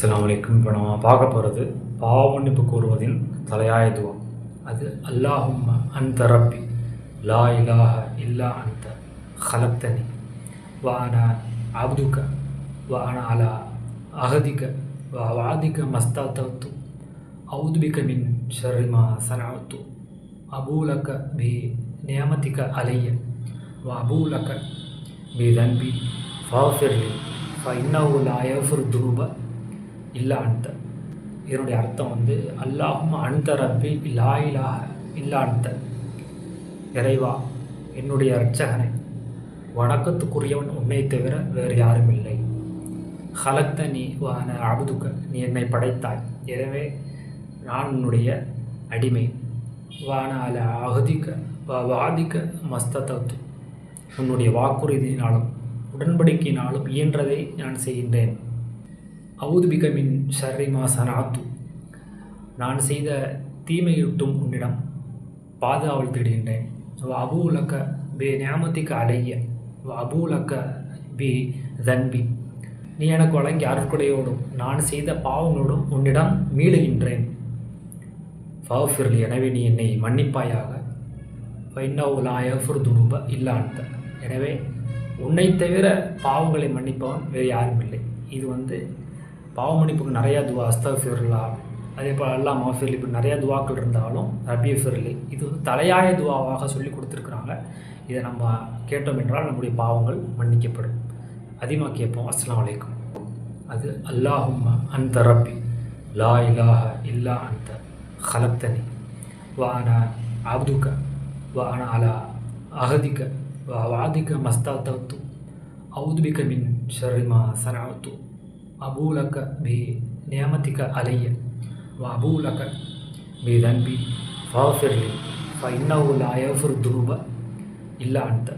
அஸ்லாம் வலைக்கும் இப்போ நம்ம பார்க்க போகிறது பாவமன்னிப்பு கூறுவதின் தலையாய துவம் அது அல்லாஹும் அந்த ரப்பி. லா இலாஹ இல்லா அந்த ஹலத்தனி வானா அப்துக. வான அலா அகதிக வா வாதிக மஸ்தாத்தத்து. அவுதுபிக மின் ஷர்ரிமா சனஅத்து. அபூலக பி நியமதிக அலைய. வ அபூலக பி தன்பி. ஃபாஃபிர்லி. ஃப இன்னவு லா யஃபுர் துருப இல்லா அன்த. இதனுடைய அர்த்தம் வந்து அல்லாஹும் அன்த ரப்பி லா இல்லா அன்த. இறைவா என்னுடைய அர்ச்சகனை வணக்கத்துக்குரியவன் உன்னை தவிர வேறு யாரும் இல்லை. ஹலத்த நீ வான அபுதுக்க நீ என்னை படைத்தாய். எனவே நான் உன்னுடைய அடிமை. வான அல அகுதிக்க வாதிக்க மஸ்தத்து உன்னுடைய வாக்குறுதியினாலும் உடன்படிக்கையினாலும் இயன்றதை நான் செய்கின்றேன். அவுதுபிக மின் ஷர்ரிமா சனாத்து நான் செய்த தீமையுட்டும் உன்னிடம் பாதுகாவல் தேடுகின்றேன். வ அபூலக்க பி ஞாமத்திக்க அலைய வ அபூலக்க பி தன்பி. நீ எனக்கு வழங்கி அருட்கொடையோடும் நான் செய்த பாவங்களோடும் உன்னிடம் மீளுகின்றேன். ஃபர்லி எனவே நீ என்னை மன்னிப்பாயாக. ஃபைன்னவுலாயஃபுர் துணுப இல்லான்ட்ட எனவே உன்னை தவிர பாவங்களை மன்னிப்பவன் வேறு யாரும் இல்லை இது வந்து பாவமணிப்புக்கு நிறையா துவா அஸ்தஃபிர்லா அதே போல் அல்லா மஃபிர்லி இப்படி நிறையா துவாக்கள் இருந்தாலும் ரபி ஃபிர்லி. இது வந்து தலையாய துவாவாக சொல்லி கொடுத்துருக்குறாங்க. இதை நம்ம கேட்டோம் என்றால் நம்முடைய பாவங்கள் மன்னிக்கப்படும். அதிகமாக கேட்போம். அஸ்லாம் அலைக்கும். அது அல்லாஹும் அந்த ரப்பி. லா இலாஹ இல்லா அந்த ஹலத்தனி வானா அப்துக. வான அலா அகதிக்க வாதிக்க மஸ்தா மஸ்தாத்தத்து. அவுதுபிக மின் ஷர்ரிமா சனாத்து அபூலக பி நியமதிக அலைய. வபூலக பி தன்பி ஃபாஃபிர்லி ஃப இன்னவு லா துருப இல்லா அந்த